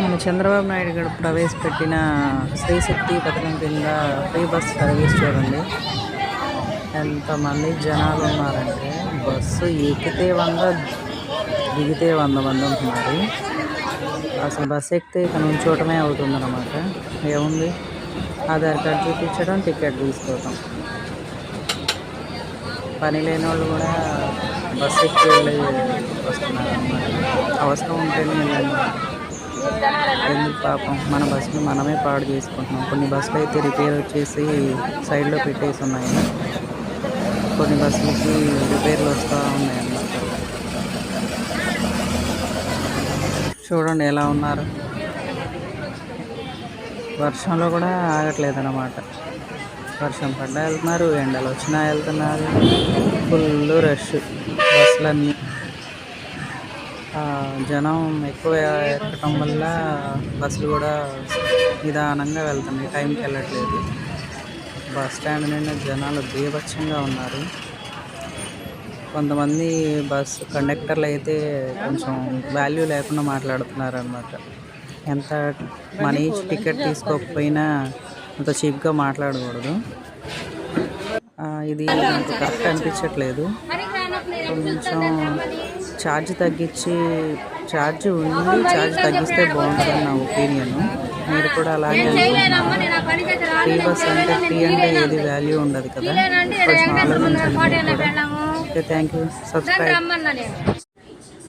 మన చంద్రబాబు నాయుడు గారు ప్రవేశపెట్టిన శ్రీశక్తి పథకం కింద ఫ్రీ బస్ సర్వీస్ చూడండి. ఎంతమంది జనాలు ఉన్నారంటే బస్సు ఎక్కితే వంద దిగితే వంద మంది ఉంటున్నారు. అసలు బస్సు ఎక్కితే ఇక నుంచోటమే అవుతుందన్నమాట. ఏముంది? ఆధార్ కార్డు చూపించడం టికెట్ తీసుకోవటం. పని లేని వాళ్ళు కూడా బస్సు ఎక్కి వెళ్ళి వస్తున్నారు. అవసరం ఉంటేనే వెళ్ళండి ఎందుకు పాపం? మన బస్సుని మనమే పాడు చేసుకుంటున్నాం. కొన్ని బస్సులు అయితే రిపేర్ వచ్చేసి సైడ్లో పెట్టేసి ఉన్నాయి. కొన్ని బస్సులకి రిపేర్లు వస్తూ ఉన్నాయి అన్నమాట. చూడండి ఎలా ఉన్నారు. వర్షంలో కూడా ఆగట్లేదు అన్నమాట వర్షం పడ్డా వెళ్తున్నారు ఎండలు వచ్చినా వెళ్తున్నారు. ఫుల్ రష్ బస్సులన్నీ. జనం ఎక్కువ ఎక్కడం వల్ల బస్సులు కూడా నిదానంగా వెళ్తున్నాయి. టైంకి వెళ్ళట్లేదు. బస్ స్టాండ్ నిండా జనాలు బీభత్సంగా ఉన్నారు. కొంతమంది బస్ కండక్టర్లు అయితే కొంచెం వాల్యూ లేకుండా మాట్లాడుతున్నారు అనమాట ఎంత మనీ టికెట్ తీసుకోకపోయినా అంత చీప్గా మాట్లాడకూడదు. ఇది నాకు కరెక్ట్ అనిపించట్లేదు. కొంచెం ఛార్జ్ తగ్గించి ఛార్జ్ ఉంది ఛార్జ్ తగ్గిస్తే బాగుంటుంది నా ఒపీనియన్. మీరు కూడా అలాగే ఫ్రీ బస్ అంటే ఫ్రీ అంటే ఏది వాల్యూ ఉండదు కదా? Okay thank you subscribe